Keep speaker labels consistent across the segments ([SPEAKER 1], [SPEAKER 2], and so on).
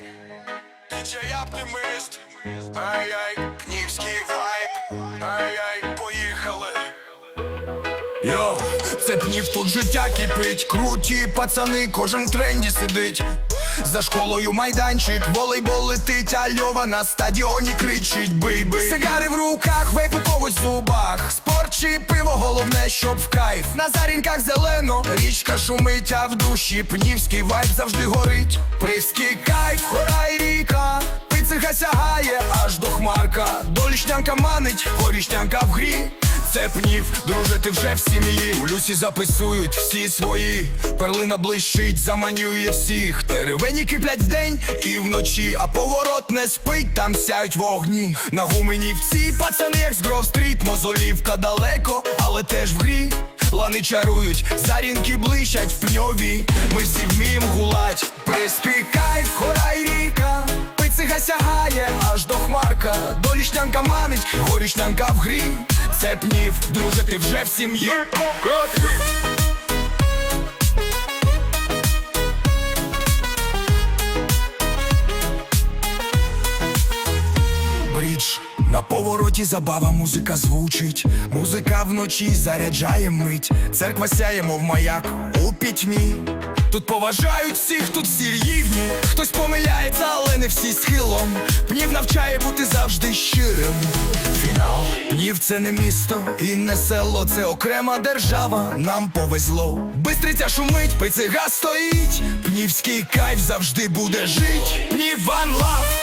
[SPEAKER 1] Діджей оптимист. Ай-яй, кнівський вайб. Ай-яй, поїхали. Йо, це пнів тут життя кипить. Круті пацани, кожен в тренді сидить. За школою майданчик, волейбол летить, а Льова на стадіоні кричить бий-бий Сигари в руках, вейп когось в зубах Спорт чи пиво, головне, щоб в кайф На зарінках зелено, річка шумить, а в душі пнівський вайб завжди горить до Долішнянка манить, горішнянка в грі. Це пнів, друже, ти вже в сім'ї. У люсі записують всі свої. Перлина блищить, заманює всіх. Теревені киплять вдень і вночі, а поворот не спить, там сяють вогні. На гуменівці пацани, як з Гров-стріт Мозолівка далеко, але теж в грі. Лани чарують, зарінки блищать в пньові. Ми всі вміємо гулать. Приспікай, гора й ріка. Пицига сягає аж до хмарка Долішнянка манить, горішнянка в грі. Це пнів, друже, ти вже в сім'ї. Брідж на повороті забава, музика звучить, музика вночі заряджає мить, церква сяє, мов маяк у пітьмі. Тут поважають всіх, тут всі рівні. Хтось помиляється, але не всі схилом. Пнів навчає бути завжди щирим. Фінал Пнів це не місто і не село, це окрема держава. Нам повезло. Бистриця шумить, пицига стоїть. Пнівський кайф завжди буде жить. Пнів ван лав.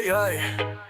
[SPEAKER 1] ay, ay.